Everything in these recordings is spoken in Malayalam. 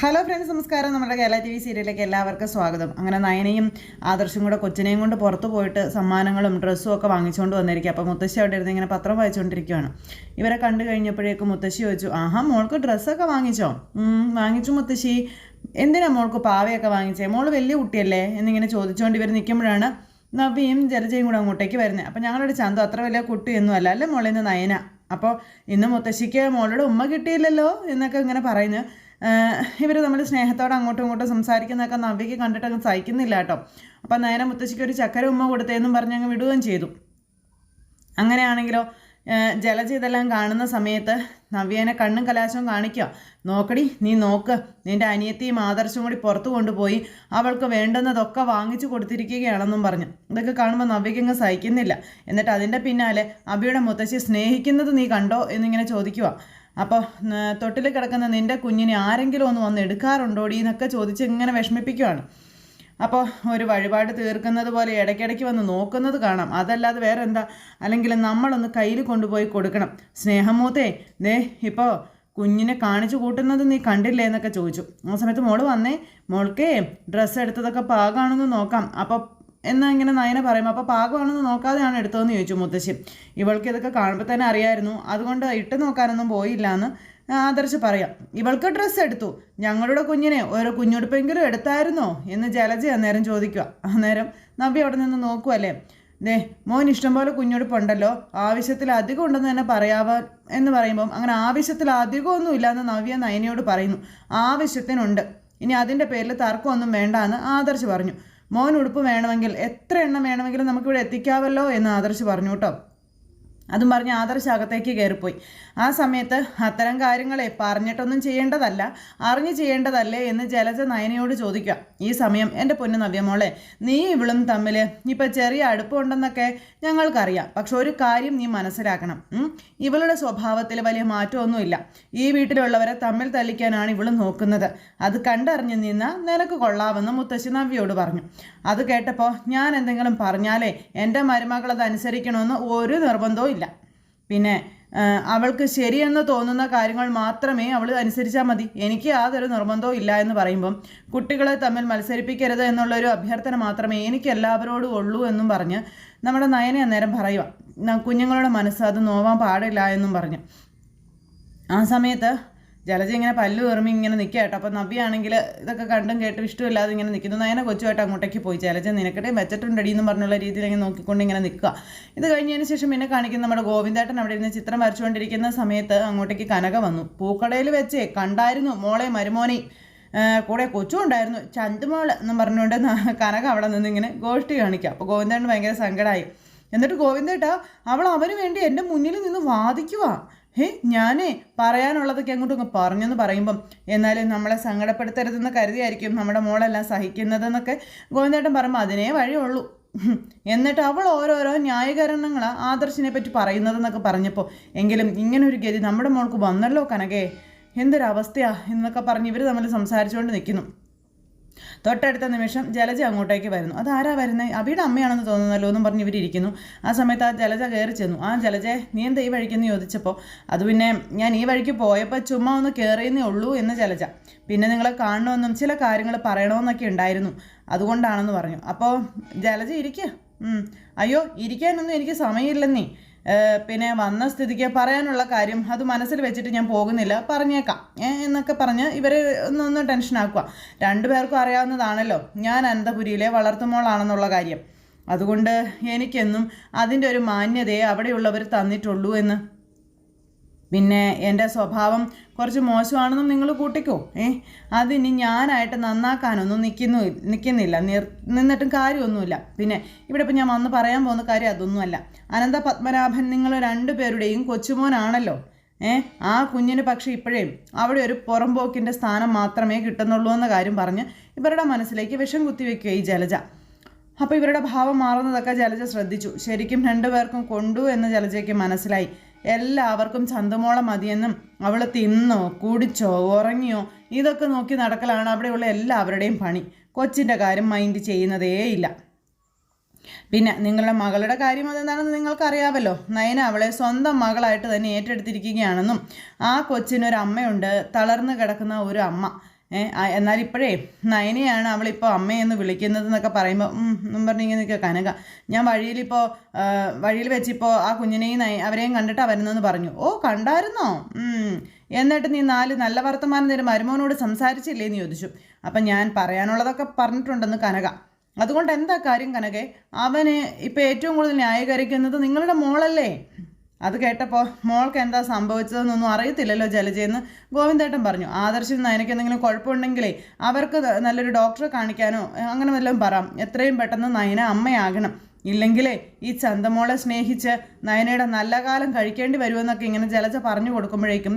ഹലോ ഫ്രണ്ട്സ് നമസ്കാരം. നമ്മുടെ കേരള ടി വി സീരിയലിലേക്ക് എല്ലാവർക്കും സ്വാഗതം. അങ്ങനെ നയനയും ആദർശും കൂടെ കൊച്ചിനെയും കൊണ്ട് പുറത്ത് പോയിട്ട് സമ്മാനങ്ങളും ഡ്രസ്സും ഒക്കെ വാങ്ങിച്ചുകൊണ്ട് വന്നിരിക്കുക അപ്പോൾ മുത്തശ്ശി അവിടെ ഇരുന്ന് ഇങ്ങനെ പത്രം വായിച്ചുകൊണ്ടിരിക്കുകയാണ്. ഇവരെ കണ്ടു കഴിഞ്ഞപ്പോഴേക്കും മുത്തശ്ശി ചോദിച്ചു ആഹാ മോൾക്ക് ഡ്രസ്സൊക്കെ വാങ്ങിച്ചോ? "ഉം, വാങ്ങിച്ചു മുത്തശ്ശി. എന്തിനാ മോൾക്ക് പാവയൊക്കെ വാങ്ങിച്ചേ? മോൾ വലിയ കുട്ടിയല്ലേ? എന്നിങ്ങനെ ചോദിച്ചുകൊണ്ട് ഇവർ നിൽക്കുമ്പോഴാണ് നവ്യയും ജലജയും കൂടെ അങ്ങോട്ടേക്ക് വരുന്നത്. അപ്പോൾ ഞങ്ങളുടെ ചന്തു അത്ര വലിയ കുട്ടിയൊന്നും അല്ല അല്ലേ മോളിൽ നിന്ന് നയന? അപ്പോൾ ഇന്ന് മുത്തശ്ശിക്ക് മോളുടെ ഉമ്മ കിട്ടിയില്ലല്ലോ എന്നൊക്കെ ഇങ്ങനെ പറയുന്നു ഇവർ നമ്മൾ സ്നേഹത്തോടെ അങ്ങോട്ടും ഇങ്ങോട്ടും സംസാരിക്കുന്നതൊക്കെ കണ്ടിട്ട് അങ്ങ് സഹിക്കുന്നില്ല കേട്ടോ. അപ്പം നേരെ മുത്തശ്ശിക്ക് ഒരു ചക്കര ഉമ്മ കൊടുത്തേന്നും പറഞ്ഞ് അങ്ങ് വിടുകയും ചെയ്തു. അങ്ങനെയാണെങ്കിലോ ജലജ ഇതെല്ലാം കാണുന്ന സമയത്ത് നവ്യേനെ കണ്ണും കലാശവും കാണിക്കുക. നോക്കടി നീ നോക്ക്. നിന്റെ അനിയത്തിയും ആദർശവും കൂടി പുറത്തു കൊണ്ടുപോയി അവൾക്ക് വേണ്ടുന്നതൊക്കെ വാങ്ങിച്ചു കൊടുത്തിരിക്കുകയാണെന്നും പറഞ്ഞു. ഇതൊക്കെ കാണുമ്പോൾ നവ്യക്ക് അങ്ങ് സഹിക്കുന്നില്ല. എന്നിട്ട് അതിന്റെ പിന്നാലെ അബിയുടെ മുത്തശ്ശി സ്നേഹിക്കുന്നത് നീ കണ്ടോ? എന്നിങ്ങനെ ചോദിക്കുക. അപ്പോൾ തൊട്ടിൽ കിടക്കുന്ന നിന്റെ കുഞ്ഞിനെ ആരെങ്കിലും ഒന്ന് വന്ന് എടുക്കാറുണ്ടോടി എന്നൊക്കെ ചോദിച്ച് ഇങ്ങനെ വിഷമിപ്പിക്കുവാണ്. അപ്പോൾ ഒരു വഴിപാട് തീർക്കുന്നത് പോലെ ഇടയ്ക്കിടയ്ക്ക് വന്ന് നോക്കുന്നത് കാണാം. അതല്ലാതെ വേറെ എന്താ അല്ലെങ്കിൽ നമ്മളൊന്ന് കയ്യിൽ കൊണ്ടുപോയി കൊടുക്കണം. സ്നേഹമൂത്തേ ദേ ഇപ്പോൾ കുഞ്ഞിനെ കാണിച്ചു കൂട്ടുന്നത് നീ കണ്ടില്ലേ എന്നൊക്കെ ചോദിച്ചു. ആ സമയത്ത് മോൾ വന്നേ മോൾക്കേ ഡ്രസ്സ് എടുത്തതൊക്കെ പാകാണെന്ന് നോക്കാം. അപ്പോൾ എന്നാ ഇങ്ങനെ നയന പറയുമ്പോൾ അപ്പോൾ പാകമാണെന്ന് നോക്കാതെയാണ് എടുത്തതെന്ന് ചോദിച്ചു മുത്തശ്ശി. ഇവൾക്ക് ഇതൊക്കെ കാണുമ്പോൾ തന്നെ അറിയായിരുന്നു. അതുകൊണ്ട് ഇട്ട് നോക്കാനൊന്നും പോയില്ല എന്ന് ആദർശ് പറയാം. ഇവൾക്ക് ഡ്രസ്സ് എടുത്തു. ഞങ്ങളുടെ കുഞ്ഞിനെ ഓരോ കുഞ്ഞുടുപ്പെങ്കിലും എടുത്തായിരുന്നോ? എന്ന് ജലജ അന്നേരം ചോദിക്കുക. അന്നേരം നവ്യ അവിടെ നിന്ന് നോക്കുമല്ലേ ദേ മോൻ ഇഷ്ടംപോലെ കുഞ്ഞുടുപ്പുണ്ടല്ലോ. ആവശ്യത്തിൽ അധികം ഉണ്ടെന്ന് തന്നെ പറയാവ എന്ന് പറയുമ്പം അങ്ങനെ ആവശ്യത്തിൽ അധികമൊന്നും ഇല്ലാന്ന് നവ്യ നയനയോട് പറയുന്നു. ആവശ്യത്തിനുണ്ട്. ഇനി അതിന്റെ പേരിൽ തർക്കമൊന്നും വേണ്ട എന്ന് ആദർശ് പറഞ്ഞു. മോൻ ഉടുപ്പ് വേണമെങ്കിൽ എത്ര എണ്ണം വേണമെങ്കിലും നമുക്കിവിടെ എത്തിക്കാവല്ലോ എന്ന് ആദർശ് പറഞ്ഞു കേട്ടോ. അതും പറഞ്ഞ് ആദർശ് അകത്തേക്ക് കയറിപ്പോയി. ആ സമയത്ത് അത്തരം കാര്യങ്ങളെ പറഞ്ഞിട്ടൊന്നും ചെയ്യേണ്ടതല്ല അറിഞ്ഞു ചെയ്യേണ്ടതല്ലേ എന്ന് ജലജ നയനയോട് ചോദിക്കുക. ഈ സമയം എന്റെ പൊന്നു നവ്യമോളെ നീ ഇവളും തമ്മിൽ ഇപ്പം ചെറിയ അടുപ്പമുണ്ടെന്നൊക്കെ ഞങ്ങൾക്കറിയാം. പക്ഷെ ഒരു കാര്യം നീ മനസ്സിലാക്കണം. ഇവളുടെ സ്വഭാവത്തിൽ വലിയ മാറ്റമൊന്നുമില്ല. ഈ വീട്ടിലുള്ളവരെ തമ്മിൽ തല്ലിക്കാനാണ് ഇവൾ നോക്കുന്നത്. അത് കണ്ടറിഞ്ഞു നിന്ന നിനക്ക് കൊള്ളാമെന്ന് മുത്തശ്ശി നവ്യയോട് പറഞ്ഞു. അത് കേട്ടപ്പോൾ ഞാൻ എന്തെങ്കിലും പറഞ്ഞാലേ എന്റെ മരുമകളത് അനുസരിക്കണമെന്ന് ഒരു നിർബന്ധവും പിന്നെ അവൾക്ക് ശരിയെന്ന് തോന്നുന്ന കാര്യങ്ങൾ മാത്രമേ അവൾ അനുസരിച്ചാൽ മതി. എനിക്ക് യാതൊരു നിർബന്ധവും ഇല്ല എന്ന് പറയുമ്പം കുട്ടികളെ തമ്മിൽ മത്സരിപ്പിക്കരുത് എന്നുള്ളൊരു അഭ്യർത്ഥന മാത്രമേ എനിക്ക് എല്ലാവരോടും ഉള്ളൂ എന്നും പറഞ്ഞ് നമ്മുടെ നയനെ അന്നേരം പറയുക കുഞ്ഞുങ്ങളുടെ മനസ്സ് അത് നോവാൻ പാടില്ല എന്നും പറഞ്ഞു. ആ സമയത്ത് ജലജ ഇങ്ങനെ പല്ലു കയറുമ്പോൾ ഇങ്ങനെ നിൽക്കുക കേട്ടോ. അപ്പോൾ നവ്യാണെങ്കിൽ ഇതൊക്കെ കണ്ടും കേട്ടും ഇഷ്ടമില്ലാതെ ഇങ്ങനെ നിൽക്കുന്നു നയനെ കൊച്ചുമായിട്ട് അങ്ങോട്ടേക്ക് പോയി. ജലജ നിനക്കട്ടെ വെച്ചിട്ടുണ്ടടി എന്ന് പറഞ്ഞുള്ള രീതിയിൽ ഇങ്ങനെ നോക്കിക്കൊണ്ട് ഇങ്ങനെ നിൽക്കുക ഇത് കഴിഞ്ഞതിന് ശേഷം പിന്നെ കാണിക്കുന്ന നമ്മുടെ ഗോവിന്ദേട്ടൻ അവിടെ ഇരുന്ന് ചിത്രം വരച്ചുകൊണ്ടിരിക്കുന്ന സമയത്ത് അങ്ങോട്ടേക്ക് കനക വന്നു. പൂക്കടയിൽ വെച്ചേ കണ്ടായിരുന്നു മോളെ മരുമോനെ. കൂടെ കൊച്ചും ഉണ്ടായിരുന്നു. ചന്തുമോൾ എന്ന് പറഞ്ഞുകൊണ്ട് കനക അവിടെ നിന്ന് ഇങ്ങനെ ഗോഷ്ടി കാണിക്കുക അപ്പോൾ ഗോവിന്ദേട്ടൻ ഭയങ്കര സങ്കടമായി എന്നിട്ട് ഗോവിന്ദേട്ടാ അവൾ അവന് വേണ്ടി എന്റെ മുന്നിൽ നിന്ന് വാദിക്കുക ഹേ ഞാനേ പറയാനുള്ളതൊക്കെ അങ്ങോട്ട് അങ്ങ് പറഞ്ഞെന്ന് പറയുമ്പം എന്നാലും നമ്മളെ സങ്കടപ്പെടുത്തരുതെന്ന് കരുതിയായിരിക്കും നമ്മുടെ മോളെല്ലാം സഹിക്കുന്നതെന്നൊക്കെ ഗോവിന്ദേട്ടൻ പറയുമ്പോൾ അതിനേ വഴിയുള്ളൂ. എന്നിട്ട് അവൾ ഓരോരോ ന്യായീകരണങ്ങളാ ആദർശിനെ പറ്റി പറയുന്നതെന്നൊക്കെ പറഞ്ഞപ്പോൾ എങ്കിലും ഇങ്ങനൊരു ഗതി നമ്മുടെ മോൾക്ക് വന്നല്ലോ കനകേ. എന്തൊരവസ്ഥയാ എന്നൊക്കെ പറഞ്ഞ് ഇവർ തമ്മിൽ സംസാരിച്ചുകൊണ്ട് നിൽക്കുന്നു. തൊട്ടടുത്ത നിമിഷം ജലജ അങ്ങോട്ടേക്ക് വരുന്നു. അതാരാ വരുന്നത് അബിയുടെ അമ്മയാണെന്ന് തോന്നുന്നല്ലോ എന്നും പറഞ്ഞ് ഇവരിയ്ക്കുന്നു ആ സമയത്ത് ആ ജലജ കയറി ചെന്നു. ആ ജലജ നീ എന്താ ഈ വഴിക്കെന്ന് ചോദിച്ചപ്പോൾ അത് പിന്നെ ഞാൻ ഈ വഴിക്ക് പോയപ്പോൾ ചുമ്മാ ഒന്ന് കയറിയെന്നേ ഉള്ളൂ എന്ന് ജലജ. പിന്നെ നിങ്ങളെ കാണണമെന്നും ചില കാര്യങ്ങൾ പറയണമെന്നൊക്കെ ഉണ്ടായിരുന്നു. അതുകൊണ്ടാണെന്ന് പറഞ്ഞു. അപ്പോൾ ജലജ ഇരിക്കുക അയ്യോ ഇരിക്കാനൊന്നും എനിക്ക് സമയമില്ലെന്നേ. പിന്നെ വന്ന സ്ഥിതിക്ക് പറയാനുള്ള കാര്യം അത് മനസ്സിൽ വെച്ചിട്ട് ഞാൻ പോകുന്നില്ല പറഞ്ഞേക്കാം. എന്നൊക്കെ പറഞ്ഞ് ഇവർ ഒന്നൊന്ന് ടെൻഷനാക്കുക രണ്ടുപേർക്കും അറിയാവുന്നതാണല്ലോ ഞാൻ അനന്തപുരിയിലെ വളർത്തുമോളാണെന്നുള്ള കാര്യം. അതുകൊണ്ട് എനിക്കെന്നും അതിന്റെ ഒരു മാന്യതയെ അവിടെയുള്ളവർ തന്നിട്ടുള്ളൂ എന്ന് പിന്നെ എന്റെ സ്വഭാവം കുറച്ച് മോശമാണെന്നും നിങ്ങൾ കൂട്ടിക്കോ. ഏ? അതിനി ഞാനായിട്ട് നന്നാക്കാനൊന്നും നിൽക്കുന്നു നിൽക്കുന്നില്ല. നിർ നിന്നിട്ടും കാര്യമൊന്നുമില്ല. പിന്നെ ഇവിടെ ഇപ്പം ഞാൻ വന്ന് പറയാൻ പോകുന്ന കാര്യം അതൊന്നുമല്ല. അനന്ത പത്മനാഭൻ നിങ്ങൾ രണ്ടുപേരുടെയും കൊച്ചുമോനാണല്ലോ. ഏ? ആ കുഞ്ഞിന് പക്ഷേ ഇപ്പോഴേ അവിടെ ഒരു പുറംപോക്കിന്റെ സ്ഥാനം മാത്രമേ കിട്ടുന്നുള്ളൂ എന്ന കാര്യം പറഞ്ഞ് ഇവരുടെ മനസ്സിലേക്ക് വിഷം കുത്തിവെക്കുക ഈ ജലജ. അപ്പോൾ ഇവരുടെ ഭാവം മാറുന്നതൊക്കെ ജലജ ശ്രദ്ധിച്ചു. ശരിക്കും രണ്ടുപേർക്കും കൊണ്ടു എന്ന് ജലജയ്ക്ക് മനസ്സിലായി. എല്ലാവർക്കും ചന്തമോളം മതിയെന്നും അവൾ തിന്നോ കുടിച്ചോ ഉറങ്ങിയോ ഇതൊക്കെ നോക്കി നടക്കലാണ് അവിടെയുള്ള എല്ലാവരുടെയും പണി. കൊച്ചിന്റെ കാര്യം മൈൻഡ് ചെയ്യുന്നതേയില്ല പിന്നെ നിങ്ങളുടെ മകളുടെ കാര്യം അതെന്താണെന്ന് നിങ്ങൾക്കറിയാമല്ലോ. നയന അവളെ സ്വന്തം മകളായിട്ട് തന്നെ ഏറ്റെടുത്തിരിക്കുകയാണെന്നും ആ കൊച്ചിനൊരു അമ്മയുണ്ട് തളർന്നു കിടക്കുന്ന ഒരു അമ്മ. എന്നാൽ ഇപ്പോഴേ നയനയാണ് അവളിപ്പോൾ അമ്മയെന്ന് വിളിക്കുന്നത് എന്നൊക്കെ പറയുമ്പോൾ എന്നും പറഞ്ഞു ഇങ്ങനെ നിൽക്കുക. കനക ഞാൻ വഴിയിലിപ്പോൾ വഴിയിൽ വെച്ചിപ്പോൾ ആ കുഞ്ഞിനെയും നയ- അവരെയും കണ്ടിട്ടാ വരുന്നതെന്ന് പറഞ്ഞു. ഓ കണ്ടായിരുന്നോ? എന്നിട്ട് നീ നാല് നല്ല വർത്തമാനം തരും മരുമോനോട് സംസാരിച്ചില്ലേ എന്ന് ചോദിച്ചു. അപ്പം ഞാൻ പറയാനുള്ളതൊക്കെ പറഞ്ഞിട്ടുണ്ടെന്ന് കനക. അതുകൊണ്ട് എന്താ കാര്യം കനകെ? അവന് ഇപ്പം ഏറ്റവും കൂടുതൽ ന്യായീകരിക്കുന്നത് നിങ്ങളുടെ മോളല്ലേ? അത് കേട്ടപ്പോൾ മോൾക്ക് എന്താ സംഭവിച്ചതെന്നൊന്നും അറിയത്തില്ലല്ലോ ജലജയെന്ന് ഗോവിന്ദേട്ടൻ പറഞ്ഞു. ആദർശിൽ നിന്ന് എനിക്ക് എന്തെങ്കിലും കുഴപ്പമുണ്ടെങ്കിലേ അവർക്ക് നല്ലൊരു ഡോക്ടറെ കാണിക്കാനോ അങ്ങനെ വല്ലതും പറയാം എത്രയും പെട്ടെന്ന് നയന അമ്മയാകണം. ഇല്ലെങ്കിലേ ഈ ചന്തമോളെ സ്നേഹിച്ച് നയനയുടെ നല്ല കാലം കഴിക്കേണ്ടി വരുമെന്നൊക്കെ ഇങ്ങനെ ജലജ പറഞ്ഞു കൊടുക്കുമ്പോഴേക്കും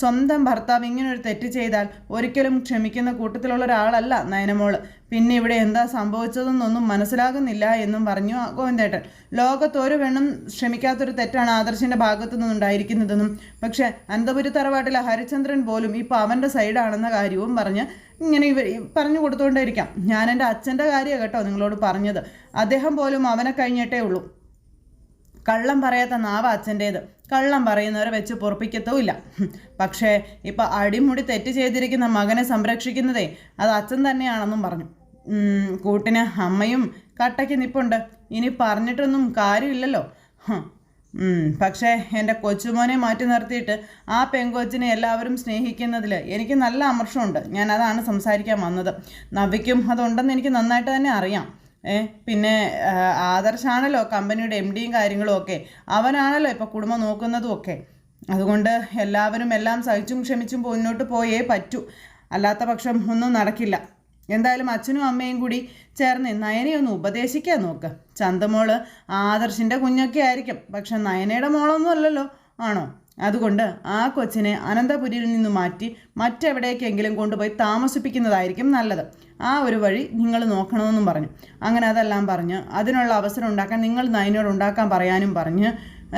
സ്വന്തം ഭർത്താവ് ഇങ്ങനെ ഒരു തെറ്റ് ചെയ്താൽ ഒരിക്കലും ക്ഷമിക്കുന്ന കൂട്ടത്തിലുള്ള ഒരാളല്ല നയനമോൾ. പിന്നെ ഇവിടെ എന്താ സംഭവിച്ചതെന്നൊന്നും മനസ്സിലാകുന്നില്ല എന്നും പറഞ്ഞു ഗോവിന്ദേട്ടൻ. ലോകത്തൊരു പെണ്ണും ക്ഷമിക്കാത്തൊരു തെറ്റാണ് ആദർശിന്റെ ഭാഗത്തു നിന്നുണ്ടായിരിക്കുന്നതെന്നും പക്ഷേ അനന്തപുരി തറവാട്ടിലെ ഹരിചന്ദ്രൻ പോലും ഇപ്പോൾ അവന്റെ സൈഡാണെന്ന കാര്യവും പറഞ്ഞ് ഇങ്ങനെ ഇവർ പറഞ്ഞു കൊടുത്തുകൊണ്ടേയിരിക്കാം. ഞാൻ എന്റെ അച്ഛന്റെ കാര്യമാണ് കേട്ടോ നിങ്ങളോട് പറഞ്ഞത്. അദ്ദേഹം പോലും അവനെ കഴിഞ്ഞിട്ടേ ഉള്ളൂ. കള്ളം പറയാത്ത നാവ് അച്ഛന്റേത്. കള്ളം പറയുന്നവരെ വെച്ച് പൊറപ്പിക്കത്തുമില്ല. പക്ഷേ ഇപ്പം അടിമുടി തെറ്റ് ചെയ്തിരിക്കുന്ന മകനെ സംരക്ഷിക്കുന്നതേ അത് അച്ഛൻ തന്നെയാണെന്നും പറഞ്ഞു. കൂട്ടിന് അമ്മയും കട്ടയ്ക്ക് നിപ്പുണ്ട്. ഇനി പറഞ്ഞിട്ടൊന്നും കാര്യമില്ലല്ലോ. പക്ഷേ എന്റെ കൊച്ചുമോനെ മാറ്റി നിർത്തിയിട്ട് ആ പെങ്കൊച്ചിനെ എല്ലാവരും സ്നേഹിക്കുന്നതിൽ എനിക്ക് നല്ല അമർഷമുണ്ട്. ഞാൻ അതാണ് സംസാരിക്കാൻ വന്നത്. നവിക്കും അതുണ്ടെന്ന് എനിക്ക് നന്നായിട്ട് തന്നെ അറിയാം. പിന്നെ ആദർശാണല്ലോ കമ്പനിയുടെ എം ഡിയും കാര്യങ്ങളും ഒക്കെ. അവനാണല്ലോ ഇപ്പോൾ കുടുംബം നോക്കുന്നതും ഒക്കെ. അതുകൊണ്ട് എല്ലാവരും എല്ലാം സഹിച്ചും ക്ഷമിച്ചും മുന്നോട്ട് പോയേ പറ്റൂ. അല്ലാത്ത പക്ഷം ഒന്നും നടക്കില്ല. എന്തായാലും അച്ഛനും അമ്മയും കൂടി ചേർന്ന് നയനെ ഒന്ന് ഉപദേശിക്കാൻ നോക്ക്. ചന്തമോൾ ആദർശിന്റെ കുഞ്ഞൊക്കെ ആയിരിക്കും. പക്ഷെ നയനയുടെ മോളൊന്നും അല്ലല്ലോ ആണോ? അതുകൊണ്ട് ആ കൊച്ചിനെ അനന്തപുരിയിൽ നിന്ന് മാറ്റി മറ്റെവിടേക്കെങ്കിലും കൊണ്ടുപോയി താമസിപ്പിക്കുന്നതായിരിക്കും നല്ലത്. ആ ഒരു വഴി നിങ്ങൾ നോക്കണമെന്നും പറഞ്ഞു. അങ്ങനെ അതെല്ലാം പറഞ്ഞ് അതിനുള്ള അവസരം ഉണ്ടാക്കാൻ നിങ്ങൾ നയനോട് ഉണ്ടാക്കാൻ പറയാനും പറഞ്ഞ്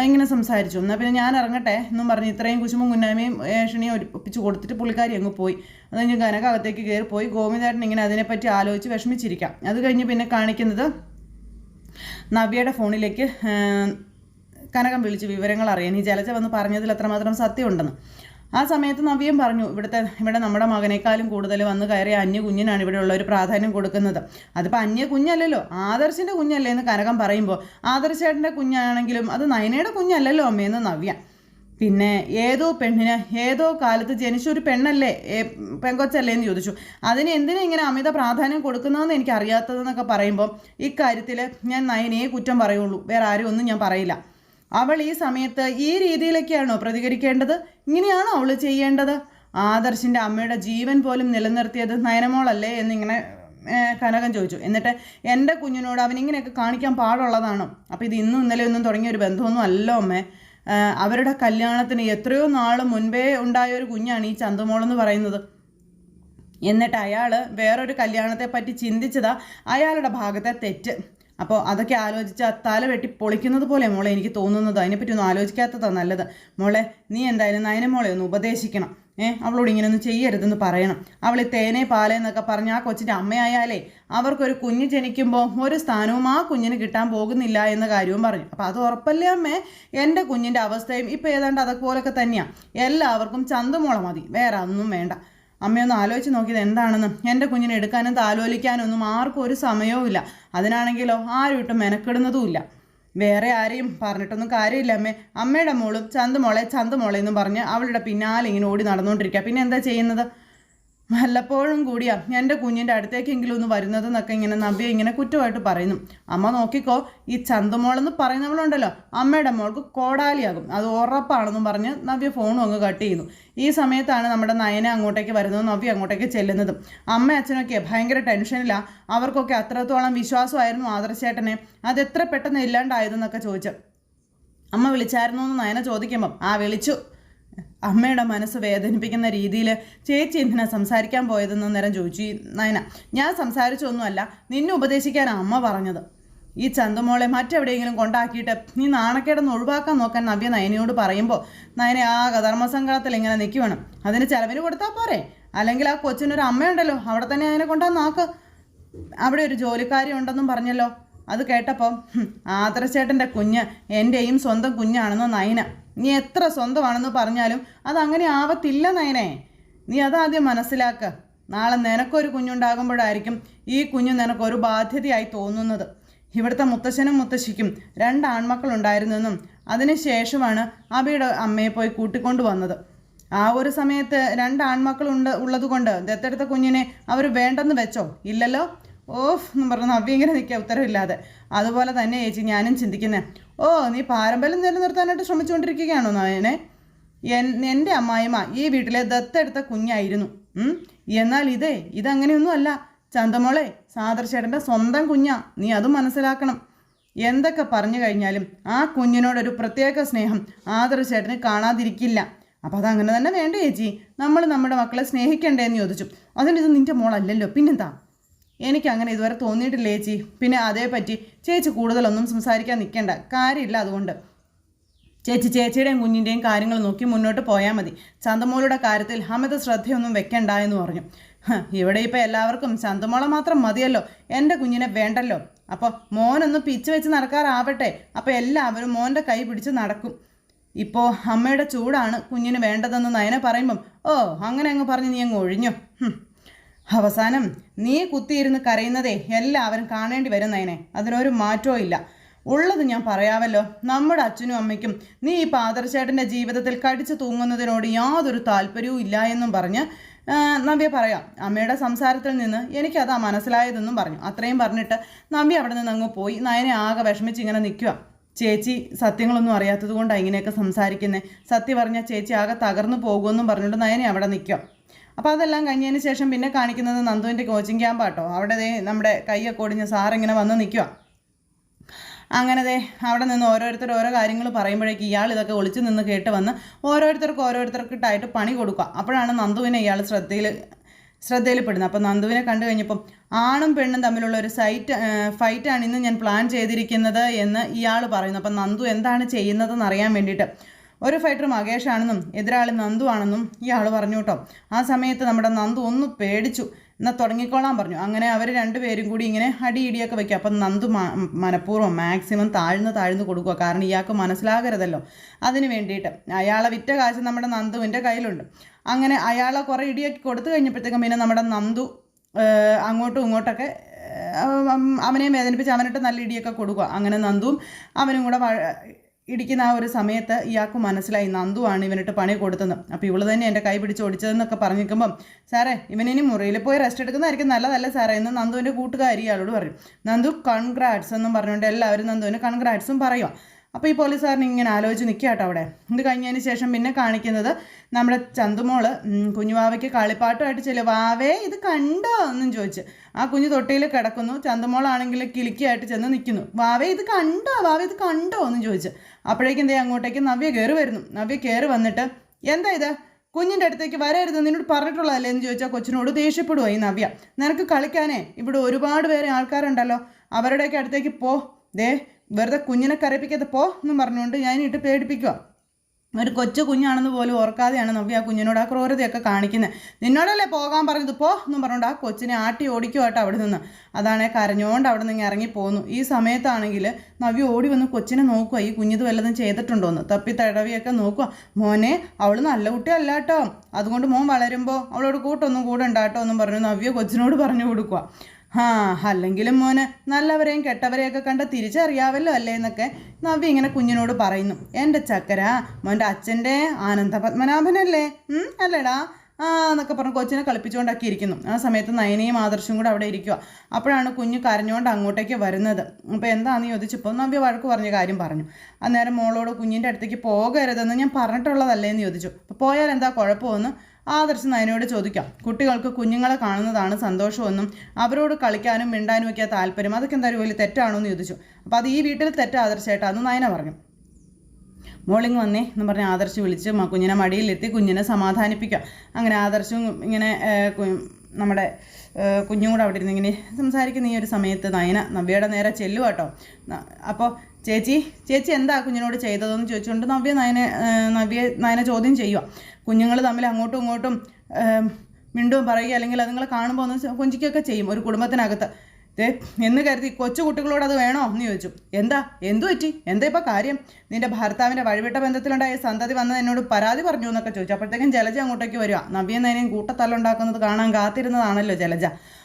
ഇങ്ങനെ സംസാരിച്ചു. എന്നാൽ പിന്നെ ഞാൻ ഇറങ്ങട്ടെ എന്നും പറഞ്ഞ് ഇത്രയും കുശുമ്പും കുന്നാമയും ഏഷണിയും ഒപ്പിച്ച് കൊടുത്തിട്ട് പുള്ളിക്കാരി അങ്ങ് പോയി. അത് കഴിഞ്ഞ് കനകകത്തേക്ക് കയറി പോയി. ഗോവിന്ദേട്ടൻ ഇങ്ങനെ അതിനെപ്പറ്റി ആലോചിച്ച് വിഷമിച്ചിരിക്കാം. അത് കഴിഞ്ഞ് പിന്നെ കാണിക്കുന്നത് നവ്യയുടെ ഫോണിലേക്ക് കനകം വിളിച്ച് വിവരങ്ങൾ അറിയാൻ. ഈ ജലജ വന്ന് പറഞ്ഞതിൽ അത്രമാത്രം സത്യമുണ്ടെന്ന്. ആ സമയത്ത് നവ്യം പറഞ്ഞു ഇവിടുത്തെ ഇവിടെ നമ്മുടെ മകനേക്കാളും കൂടുതൽ വന്ന് കയറിയ അന്യ കുഞ്ഞിനാണ് ഇവിടെ ഉള്ള ഒരു പ്രാധാന്യം കൊടുക്കുന്നത്. അതിപ്പോൾ അന്യ കുഞ്ഞല്ലല്ലോ ആദർശിന്റെ കുഞ്ഞല്ലേ എന്ന് കനകം പറയുമ്പോൾ ആദർശേട്ടന്റെ കുഞ്ഞാണെങ്കിലും അത് നയനയുടെ കുഞ്ഞല്ലല്ലോ അമ്മയെന്ന് നവ്യ. പിന്നെ ഏതോ പെണ്ണിന് ഏതോ കാലത്ത് ജനിച്ച ഒരു പെണ്ണല്ലേ പെങ്കൊച്ചല്ലേ എന്ന് ചോദിച്ചു. അതിന് എന്തിനാ ഇങ്ങനെ അമിത പ്രാധാന്യം കൊടുക്കുന്നതെന്ന് എനിക്ക് അറിയാത്തതെന്നൊക്കെ പറയുമ്പോൾ ഇക്കാര്യത്തിൽ ഞാൻ നയനയെ കുറ്റം പറയുള്ളൂ. വേറെ ആരും ഒന്നും ഞാൻ പറയില്ല. അവൾ ഈ സമയത്ത് ഈ രീതിയിലൊക്കെയാണോ പ്രതികരിക്കേണ്ടത്? ഇങ്ങനെയാണോ അവൾ ചെയ്യേണ്ടത്? ആദർശിന്റെ അമ്മയുടെ ജീവൻ പോലും നിലനിർത്തിയത് നയനമോളല്ലേ എന്നിങ്ങനെ കനകം ചോദിച്ചു. എന്നിട്ട് എന്റെ കുഞ്ഞിനോട് അവൻ ഇങ്ങനെയൊക്കെ കാണിക്കാൻ പാടുള്ളതാണ്? അപ്പോൾ ഇത് ഇന്നും ഇന്നലെ ഒന്നും തുടങ്ങിയ ഒരു ബന്ധമൊന്നും അല്ലോ അമ്മേ. അവരുടെ കല്യാണത്തിന് എത്രയോ നാൾ മുൻപേ ഉണ്ടായ ഒരു കുഞ്ഞാണ് ഈ ചന്തമോളെന്ന് പറയുന്നത്. എന്നിട്ട് അയാൾ വേറൊരു കല്യാണത്തെ പറ്റി ചിന്തിച്ചതാ അയാളുടെ ഭാഗത്തെ തെറ്റ്. അപ്പോൾ അതൊക്കെ ആലോചിച്ച് തല വെട്ടി പൊളിക്കുന്നത് പോലെ മോളെ എനിക്ക് തോന്നുന്നത്. അതിനെപ്പറ്റി ഒന്നും ആലോചിക്കാത്തതാണ് നല്ലത്. മോളെ നീ എന്തായാലും നയന മോളെ ഒന്ന് ഉപദേശിക്കണം. ഏഹ് അവളോട് ഇങ്ങനെ ഒന്നും ചെയ്യരുതെന്ന് പറയണം. അവൾ തേനെ പാലേ എന്നൊക്കെ പറഞ്ഞ് ആ കൊച്ചിന്റെ അമ്മയായാലേ അവർക്കൊരു കുഞ്ഞ് ജനിക്കുമ്പോൾ ഒരു സ്ഥാനവും ആ കുഞ്ഞിന് കിട്ടാൻ പോകുന്നില്ല എന്ന കാര്യവും പറഞ്ഞു. അപ്പോൾ അത് ഉറപ്പല്ലേ അമ്മേ? എന്റെ കുഞ്ഞിന്റെ അവസ്ഥയും ഇപ്പോൾ ഏതാണ്ട് അതുപോലൊക്കെ തന്നെയാണ് എല്ലാവർക്കും ചന്തമോളം മതി. വേറെ ഒന്നും വേണ്ട. അമ്മയൊന്ന് ആലോചിച്ച് നോക്കിയത് എന്താണെന്ന്. എന്റെ കുഞ്ഞിനെ എടുക്കാനും താലോലിക്കാനും ഒന്നും ആർക്കും ഒരു സമയവുമില്ല അതിനാണെങ്കിലോ ആരും ഇട്ട് മെനക്കെടുന്നതുമില്ല വേറെ ആരെയും പറഞ്ഞിട്ടൊന്നും കാര്യമില്ല അമ്മേ. അമ്മയുടെ മോളും ചന്ത് മോളെ ചന്ത് മോളെ എന്നും പറഞ്ഞ് അവളുടെ പിന്നാലെ ഇങ്ങനെ ഓടി നടന്നുകൊണ്ടിരിക്കുക. പിന്നെ എന്താ ചെയ്യുന്നത്? വല്ലപ്പോഴും കൂടിയാ. എന്റെ കുഞ്ഞിന്റെ അടുത്തേക്കെങ്കിലും ഒന്ന് വരുന്നതെന്നൊക്കെ ഇങ്ങനെ നവ്യ ഇങ്ങനെ കുറ്റമായിട്ട് പറയുന്നു. അമ്മ നോക്കിക്കോ ഈ ചന്തുമോളെന്ന് പറയുന്നവളുണ്ടല്ലോ. അമ്മയുടെ മോൾക്ക് കോടാലിയാകും. അത് ഉറപ്പാണെന്നും പറഞ്ഞ് നവ്യ ഫോണും അങ്ങ് കട്ട് ചെയ്യുന്നു. ഈ സമയത്താണ് നമ്മുടെ നയന അങ്ങോട്ടേക്ക് വരുന്നതും നവ്യ അങ്ങോട്ടേക്ക് ചെല്ലുന്നതും. അമ്മ അച്ഛനൊക്കെ ഭയങ്കര ടെൻഷനിലാണ് അവർക്കൊക്കെ അത്രത്തോളം വിശ്വാസമായിരുന്നു ആദർശേട്ടനെ. അത് എത്ര പെട്ടെന്ന് ഇല്ലാണ്ടായതെന്നൊക്കെ ചോദിച്ചു. അമ്മ വിളിച്ചായിരുന്നു എന്ന് നയന ചോദിക്കുമ്പം ആ വിളിച്ചു. അമ്മയുടെ മനസ്സ് വേദനിപ്പിക്കുന്ന രീതിയിൽ ചേച്ചി എന്തിനാ സംസാരിക്കാൻ പോയതെന്ന് നേരം ചോദിച്ചു. നയന ഞാൻ സംസാരിച്ചൊന്നുമല്ല നിന്നെ ഉപദേശിക്കാൻ അമ്മ പറഞ്ഞത്. ഈ ചന്തമോളെ മറ്റെവിടെയെങ്കിലും കൊണ്ടാക്കിയിട്ട് നീ നാണക്കേടെന്ന് ഒഴിവാക്കാൻ നോക്കാൻ നവ്യ നയനയോട് പറയുമ്പോൾ നയന ആ ധർമ്മസങ്കടത്തിൽ ഇങ്ങനെ നിൽക്കുവേണം അതിന് ചെലവിന് കൊടുത്താൽ പോരെ. അല്ലെങ്കിൽ ആ കൊച്ചിനൊരു അമ്മയുണ്ടല്ലോ അവിടെ തന്നെ അതിനെ കൊണ്ടാന്നാക്ക് അവിടെ ഒരു ജോലിക്കാരി ഉണ്ടെന്നും പറഞ്ഞല്ലോ. അത് കേട്ടപ്പം ആദർശേട്ടന്റെ കുഞ്ഞ് എന്റെയും സ്വന്തം കുഞ്ഞാണെന്ന് നയന നീ എത്ര സ്വന്തമാണെന്ന് പറഞ്ഞാലും അതങ്ങനെ ആവത്തില്ല നയനെ. നീ അതാദ്യം മനസ്സിലാക്ക. നാളെ നിനക്കൊരു കുഞ്ഞുണ്ടാകുമ്പോഴായിരിക്കും ഈ കുഞ്ഞ് നിനക്കൊരു ബാധ്യതയായി തോന്നുന്നത്. ഇവിടുത്തെ മുത്തശ്ശനും മുത്തശ്ശിക്കും രണ്ട് ആൺമക്കളുണ്ടായിരുന്നെന്നും അതിനുശേഷമാണ് അബിയുടെ അമ്മയെ പോയി കൂട്ടിക്കൊണ്ടു വന്നത്. ആ ഒരു സമയത്ത് രണ്ട് ആൺമക്കളുണ്ട് ഉള്ളതുകൊണ്ട് ദത്തെടുത്ത കുഞ്ഞിനെ അവർ വേണ്ടെന്ന് വെച്ചോ? ഇല്ലല്ലോ? ഓഫ് എന്ന് പറഞ്ഞ് നവ്യ ഇങ്ങനെ നിൽക്കുക. ഉത്തരവില്ലാതെ. അതുപോലെ തന്നെ ചേച്ചി ഞാനും ചിന്തിക്കുന്നത് ഓ നീ പാരമ്പര്യം നിലനിർത്താനായിട്ട് ശ്രമിച്ചുകൊണ്ടിരിക്കുകയാണോ നവനെ എൻ- എന്റെ അമ്മായിമ്മ ഈ വീട്ടിലെ ദത്തെടുത്ത കുഞ്ഞായിരുന്നു. എന്നാൽ ഇതേ ഇതങ്ങനെയൊന്നും അല്ല. ചന്തമോളെ സാദർശേട്ടന്റെ സ്വന്തം കുഞ്ഞാ. നീ അതും മനസ്സിലാക്കണം. എന്തൊക്കെ പറഞ്ഞു കഴിഞ്ഞാലും ആ കുഞ്ഞിനോടൊരു പ്രത്യേക സ്നേഹം ആദർശേട്ടന് കാണാതിരിക്കില്ല. അപ്പം അതങ്ങനെ തന്നെ വേണ്ട ചേച്ചി? നമ്മൾ നമ്മുടെ മക്കളെ സ്നേഹിക്കണ്ടേന്ന് ചോദിച്ചു. അതിനിത് നിന്റെ മോളല്ലല്ലോ. പിന്നെന്താ? എനിക്ക് അങ്ങനെ ഇതുവരെ തോന്നിയിട്ടില്ല ചേച്ചി. പിന്നെ അതേപ്പറ്റി ചേച്ചി കൂടുതലൊന്നും സംസാരിക്കാൻ നിൽക്കേണ്ട കാര്യമില്ല അതുകൊണ്ട്. ചേച്ചി ചേച്ചിയുടെയും കുഞ്ഞിന്റെയും കാര്യങ്ങൾ നോക്കി മുന്നോട്ട് പോയാൽ മതി. ചന്തമോളുടെ കാര്യത്തിൽ അമിത ശ്രദ്ധയൊന്നും വെക്കണ്ട എന്ന് പറഞ്ഞു. ഇവിടെ ഇപ്പോൾ എല്ലാവർക്കും ചന്തമോളെ മാത്രം മതിയല്ലോ. എന്റെ കുഞ്ഞിനെ വേണ്ടല്ലോ. അപ്പോൾ മോനൊന്ന് പിച്ച് വെച്ച് നടക്കാറാവട്ടെ. അപ്പോൾ എല്ലാവരും മോന്റെ കൈ പിടിച്ച് നടക്കും. ഇപ്പോൾ അമ്മയുടെ ചൂടാണ് കുഞ്ഞിന് വേണ്ടതെന്ന് നയന പറയുമ്പം ഓ അങ്ങനെ അങ്ങ് പറഞ്ഞ് നീ അങ്ങ് ഒഴിഞ്ഞോ. അവസാനം നീ കുത്തിയിരുന്ന് കരയുന്നതേ എല്ലാവരും കാണേണ്ടി വരുന്നതിനെ അതിനൊരു മാറ്റവും ഇല്ല. ഉള്ളത് ഞാൻ പറയാമല്ലോ. നമ്മുടെ അച്ഛനും അമ്മയ്ക്കും നീ ഈ പാദർശേട്ടന്റെ ജീവിതത്തിൽ കടിച്ചു തൂങ്ങുന്നതിനോട് യാതൊരു താല്പര്യവും ഇല്ല എന്നും പറഞ്ഞ് നവ്യ പറയാം. അമ്മയുടെ സംസാരത്തിൽ നിന്ന് എനിക്കതാ മനസ്സിലായതെന്നും പറഞ്ഞു. അത്രയും പറഞ്ഞിട്ട് നവ്യ അവിടെ നിന്ന് അങ്ങ് പോയി. നയനെ ആകെ വിഷമിച്ച് ഇങ്ങനെ നിൽക്കുക ചേച്ചി സത്യങ്ങളൊന്നും അറിയാത്തത് കൊണ്ടാണ് ഇങ്ങനെയൊക്കെ സംസാരിക്കുന്നത് സത്യം പറഞ്ഞാൽ ചേച്ചി ആകെ തകർന്നു പോകുമെന്നും പറഞ്ഞുകൊണ്ട് നയനെ അവിടെ നിൽക്കുക അപ്പോൾ അതെല്ലാം കഴിഞ്ഞതിന് ശേഷം പിന്നെ കാണിക്കുന്നത് നന്ദുവിന്റെ കോച്ചിങ് ക്യാമ്പാട്ടോ അവിടെ ദേ നമ്മുടെ കൈയൊക്കെ ഒടിഞ്ഞ് സാറിങ്ങനെ വന്ന് നിൽക്കുക അങ്ങനെ ദേ അവിടെ നിന്ന് ഓരോരുത്തർ ഓരോ കാര്യങ്ങൾ പറയുമ്പോഴേക്കും ഇയാൾ ഇതൊക്കെ ഒളിച്ചു നിന്ന് കേട്ട് വന്ന് ഓരോരുത്തർക്ക് ഓരോരുത്തർക്കിട്ടായിട്ട് പണി കൊടുക്കുക. അപ്പോഴാണ് നന്ദുവിനെ ഇയാൾ ശ്രദ്ധയിൽ ശ്രദ്ധയിൽപ്പെടുന്നത്. അപ്പോൾ നന്ദുവിനെ കണ്ടു കഴിഞ്ഞപ്പം ആണും പെണ്ണും തമ്മിലുള്ള ഒരു സൈറ്റ് ഫൈറ്റാണ് ഇന്ന് ഞാൻ പ്ലാൻ ചെയ്തിരിക്കുന്നത് എന്ന് ഇയാൾ പറയുന്നു. അപ്പം നന്ദു എന്താണ് ചെയ്യുന്നതെന്ന് അറിയാൻ വേണ്ടിയിട്ട് ഒരു ഫൈറ്റർ മകേഷാണെന്നും എതിരാളി നന്ദു ആണെന്നും ഇയാൾ പറഞ്ഞു കേട്ടോ. ആ സമയത്ത് നമ്മുടെ നന്ദു ഒന്ന് പേടിച്ചു. എന്നാൽ തുടങ്ങിക്കോളാൻ പറഞ്ഞു. അങ്ങനെ അവർ രണ്ടുപേരും കൂടി ഇങ്ങനെ അടിയിടിയൊക്കെ വയ്ക്കുക അപ്പം നന്ദു മനഃപൂർവം മാക്സിമം താഴ്ന്ന് താഴ്ന്ന് കൊടുക്കുക കാരണം ഇയാൾക്ക് മനസ്സിലാകരുതല്ലോ. അതിന് വേണ്ടിയിട്ട് അയാളെ വിറ്റ കാശ് നമ്മുടെ നന്ദുവിന്റെ കയ്യിലുണ്ട്. അങ്ങനെ അയാളെ കുറേ ഇടിയൊക്കെ കൊടുത്തു കഴിഞ്ഞപ്പോഴത്തേക്കും പിന്നെ നമ്മുടെ നന്ദു അങ്ങോട്ടും ഇങ്ങോട്ടൊക്കെ അവനെ വേദനിപ്പിച്ച് അവനിട്ട് നല്ല ഇടിയൊക്കെ കൊടുക്കുക അങ്ങനെ നന്ദുവും അവനും കൂടെ ഇടിക്കുന്ന ആ ഒരു സമയത്ത് ഇയാൾക്ക് മനസ്സിലായി നന്ദുവാണ് ഇവനിട്ട് പണി കൊടുത്തത്. അപ്പോൾ ഇവൾ തന്നെ എന്റെ കൈ പിടിച്ച് ഓടിച്ചതെന്നൊക്കെ പറഞ്ഞു നിൽക്കുമ്പം സാറേ ഇവനിനി മുറിയിൽ പോയി റെസ്റ്റ് എടുക്കുന്നതായിരിക്കും നല്ലതല്ല സാറേ? എന്ന് നന്ദുവിന്റെ കൂട്ടുകാരി ഇയാളോട് പറയും. നന്ദു കൺഗ്രാറ്റ്സ് എന്നും പറഞ്ഞുകൊണ്ട് എല്ലാവരും നന്ദുവിന് കൺഗ്രാറ്റ്സും പറയുക അപ്പോൾ ഈ പോലീസുകാരൻ ഇങ്ങനെ ആലോചിച്ച് നിൽക്കുക കേട്ടോ അവിടെ. ഇത് കഴിഞ്ഞതിന് ശേഷം പിന്നെ കാണിക്കുന്നത് നമ്മുടെ ചന്തുമോൾ കുഞ്ഞുവാവയ്ക്ക് കളിപ്പാട്ടുമായിട്ട് ചെല്ലും വാവേ ഇത് കണ്ടോ എന്നും ചോദിച്ച്. ആ കുഞ്ഞു തൊട്ടിയിൽ കിടക്കുന്നു. ചന്തുമോളാണെങ്കിൽ കിളിക്കായിട്ട് ചെന്ന് നിൽക്കുന്നു. വാവേ ഇത് കണ്ടോ? വാവേ ഇത് കണ്ടോ എന്നും ചോദിച്ച്. അപ്പോഴേക്കും ദേ അങ്ങോട്ടേക്ക് നവ്യ കയറി വരുന്നു. നവ്യ കയറി വന്നിട്ട് എന്താ ഇത്? കുഞ്ഞിന്റെ അടുത്തേക്ക് വരരുത്. നിന്നോട് പറഞ്ഞിട്ടുള്ളതല്ലേ? എന്ന് ചോദിച്ചാൽ കൊച്ചിനോട് ദേഷ്യപ്പെടുവോ ഈ നവ്യ. നിനക്ക് കളിക്കാനേ ഇവിടെ ഒരുപാട് പേര് ആൾക്കാരുണ്ടല്ലോ. അവരുടെയൊക്കെ അടുത്തേക്ക് പോ. ദേ വെറുതെ കുഞ്ഞിനെ കരപ്പിക്കാതെ പോ എന്നും പറഞ്ഞുകൊണ്ട് ഞാൻ ഇട്ട് പേടിപ്പിക്കുക. ഒരു കൊച്ചു കുഞ്ഞാണെന്ന് പോലും ഓർക്കാതെയാണ് നവ്യ ആ കുഞ്ഞിനോട് ആ ക്രൂരതയൊക്കെ കാണിക്കുന്നത് നിന്നോടല്ലേ പോകാൻ പറഞ്ഞത്? പോ എന്നും പറഞ്ഞുകൊണ്ട് ആ കൊച്ചിനെ ആട്ടി ഓടിക്കുമായിട്ട് അവിടെ നിന്ന് അതാണെ കരഞ്ഞുകൊണ്ട് അവിടെ നിന്ന് ഇറങ്ങി പോകുന്നു ഈ സമയത്താണെങ്കിൽ നവ്യ ഓടി വന്ന് കൊച്ചിനെ നോക്കുക ഈ കുഞ്ഞിത് വല്ലതും ചെയ്തിട്ടുണ്ടോ എന്ന് തപ്പി തടവിയൊക്കെ നോക്കുക മോനെ അവൾ നല്ല കുട്ടിയല്ല കേട്ടോ അതുകൊണ്ട് മോൻ വളരുമ്പോൾ അവളോട് കൂട്ടൊന്നും കൂടെ ഉണ്ടാട്ടോ എന്നും പറഞ്ഞു നവ്യ കൊച്ചിനോട് പറഞ്ഞു കൊടുക്കുക ആ അല്ലെങ്കിലും മോന് നല്ലവരെയും കെട്ടവരെയൊക്കെ കണ്ട് തിരിച്ചറിയാവല്ലോ അല്ലേ എന്നൊക്കെ നവ്യ ഇങ്ങനെ കുഞ്ഞിനോട് പറയുന്നു. എന്റെ ചക്കര മോന്റെ അച്ഛന്റെ ആനന്ദ പത്മനാഭനല്ലേ? അല്ലേടാ? ആ എന്നൊക്കെ പറഞ്ഞ് കൊച്ചിനെ കളിപ്പിച്ചുകൊണ്ടൊക്കെ ഇരിക്കുന്നു ആ സമയത്ത് നയനയും ആദർശവും കൂടെ അവിടെ ഇരിക്കുക അപ്പോഴാണ് കുഞ്ഞ് കരഞ്ഞുകൊണ്ട് അങ്ങോട്ടേക്ക് വരുന്നത്. അപ്പോൾ എന്താണെന്ന് ചോദിച്ചപ്പോൾ നവ്യ വഴക്ക് പറഞ്ഞ കാര്യം പറഞ്ഞു. അന്നേരം മോളോട് കുഞ്ഞിന്റെ അടുത്തേക്ക് പോകരുതെന്ന് ഞാൻ പറഞ്ഞിട്ടുള്ളതല്ലേ എന്ന് ചോദിച്ചു. അപ്പോൾ പോയാൽ എന്താ കുഴപ്പമെന്ന്? ആദർശ് നയനോട് ചോദിക്കാം. കുട്ടികൾക്ക് കുഞ്ഞുങ്ങളെ കാണുന്നതാണ് സന്തോഷമെന്നും അവരോട് കളിക്കാനും മിണ്ടാനും ഒക്കെ താല്പര്യം. അതൊക്കെ എന്തായാലും വലിയ തെറ്റാണോ എന്ന് ചോദിച്ചു. അപ്പോൾ അത് ഈ വീട്ടിൽ തെറ്റാ ആദർശേട്ടാ നയന പറഞ്ഞു. മോളിങ് വന്നേ എന്ന് പറഞ്ഞ് ആദർശ് വിളിച്ച് കുഞ്ഞിനെ മടിയിലെത്തി കുഞ്ഞിനെ സമാധാനിപ്പിക്കുക. അങ്ങനെ ആദർശും ഇങ്ങനെ നമ്മുടെ കുഞ്ഞും കൂടെ അവിടെ ഇരുന്ന് ഇങ്ങനെ സംസാരിക്കുന്ന ഈ ഒരു സമയത്ത് നയന നവ്യയുടെ നേരെ ചെല്ലുക കേട്ടോ അപ്പോൾ ചേച്ചി ചേച്ചി എന്താ കുഞ്ഞിനോട് ചെയ്തതെന്ന് ചോദിച്ചുകൊണ്ട് നവ്യ നയനെ നവ്യ നയന ചോദ്യം ചെയ്യുക കുഞ്ഞുങ്ങൾ തമ്മിൽ അങ്ങോട്ടും ഇങ്ങോട്ടും മിണ്ടും പറയുക അല്ലെങ്കിൽ അതുങ്ങളെ കാണുമ്പോൾ ഒന്ന് കൊഞ്ചിക്കൊക്കെ ചെയ്യും ഒരു കുടുംബത്തിനകത്ത്. ദേ എന്ന് കരുതി കൊച്ചു കുട്ടികളോട് അത് വേണോ എന്ന് ചോദിച്ചു. എന്താ? എന്തു പറ്റി? എന്താ ഇപ്പോൾ കാര്യം? നിന്റെ ഭർത്താവിന്റെ വഴിവിട്ട ബന്ധത്തിലുണ്ടായ സന്തതി വന്നത് എന്നോട് പരാതി പറഞ്ഞു എന്നൊക്കെ ചോദിച്ചു. അപ്പോഴത്തേക്കും ജലജ അങ്ങോട്ടേക്ക് വരിക. നവ്യം നയനെയും കൂട്ടത്തല്ലുണ്ടാക്കുന്നത് കാണാൻ കാത്തിരുന്നതാണല്ലോ ജലജ.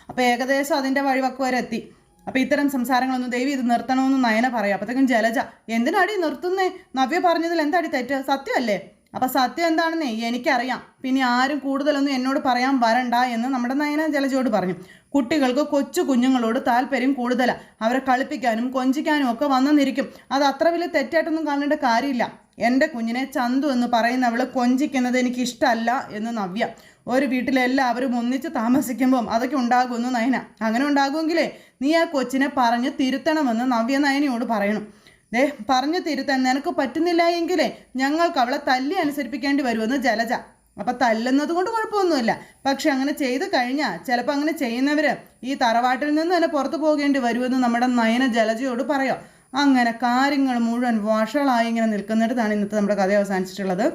അപ്പോൾ ഏകദേശം അതിന്റെ വഴിവക്ക് വരെ എത്തി. അപ്പോൾ ഇത്തരം സംസാരങ്ങളൊന്നും ദൈവം ഇത് നിർത്തണമെന്ന് നയന പറയാം. അപ്പോഴത്തേക്കും ജലജ എന്തിനാടി നിർത്തുന്നേ? നവ്യ പറഞ്ഞതിൽ എന്താടി തെറ്റ്? സത്യമല്ലേ? അപ്പം സത്യം എന്താണെന്നേ എനിക്കറിയാം. പിന്നെ ആരും കൂടുതലൊന്നും എന്നോട് പറയാൻ വരണ്ട എന്ന് നമ്മുടെ നയന ജലജയോട് പറഞ്ഞു. കുട്ടികൾക്ക് കൊച്ചു കുഞ്ഞുങ്ങളോട് താല്പര്യം കൂടുതലാണ് അവരെ കളിപ്പിക്കാനും കൊഞ്ചിക്കാനും ഒക്കെ വന്നെന്നിരിക്കും. അത് അത്ര വലിയ തെറ്റായിട്ടൊന്നും കാണേണ്ട കാര്യമില്ല. എന്റെ കുഞ്ഞിനെ ചന്തു എന്ന് പറയുന്നവൾ കൊഞ്ചിക്കുന്നത് എനിക്ക് ഇഷ്ടമല്ല എന്ന് നവ്യ. ഒരു വീട്ടിലെല്ലാവരും ഒന്നിച്ച് താമസിക്കുമ്പം അതൊക്കെ ഉണ്ടാകുമെന്ന് നയന. അങ്ങനെ ഉണ്ടാകുമെങ്കിലേ നീ ആ കൊച്ചിനെ പറഞ്ഞ് തിരുത്തണമെന്ന് നവ്യ നയനയോട് പറയണം. ദേ പറഞ്ഞു തിരുത്താൻ നിനക്ക് പറ്റുന്നില്ല എങ്കിലേ ഞങ്ങൾക്ക് അവളെ തല്ലി അനുസരിപ്പിക്കേണ്ടി വരുമെന്ന് ജലജ. അപ്പം തല്ലുന്നത് കൊണ്ട് കുഴപ്പമൊന്നുമില്ല. പക്ഷെ അങ്ങനെ ചെയ്ത് കഴിഞ്ഞാൽ ചിലപ്പോൾ അങ്ങനെ ചെയ്യുന്നവർ ഈ തറവാട്ടിൽ നിന്ന് തന്നെ പുറത്തു പോകേണ്ടി വരുമെന്ന് നമ്മുടെ നയന ജലജയോട് പറയാം. അങ്ങനെ കാര്യങ്ങൾ മുഴുവൻ വഷളായി ഇങ്ങനെ നിൽക്കുന്നിടത്താണ് ഇന്നത്തെ നമ്മുടെ കഥ അവസാനിച്ചിട്ടുള്ളത്.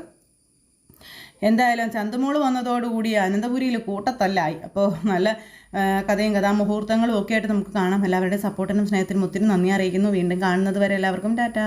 എന്തായാലും ചന്തമോൾ വന്നതോടുകൂടി അനന്തപുരിയിൽ കൂട്ടത്തല്ലായി. അപ്പോൾ നല്ല കഥയും കഥാമുഹൂർത്തങ്ങളും ഒക്കെ ആയിട്ട് നമുക്ക് കാണാം. എല്ലാവരുടെയും സപ്പോർട്ടിനും സ്നേഹത്തിനും ഒത്തിരി നന്ദി അറിയിക്കുന്നു. വീണ്ടും കാണുന്നത് വരെ എല്ലാവർക്കും ടാറ്റ.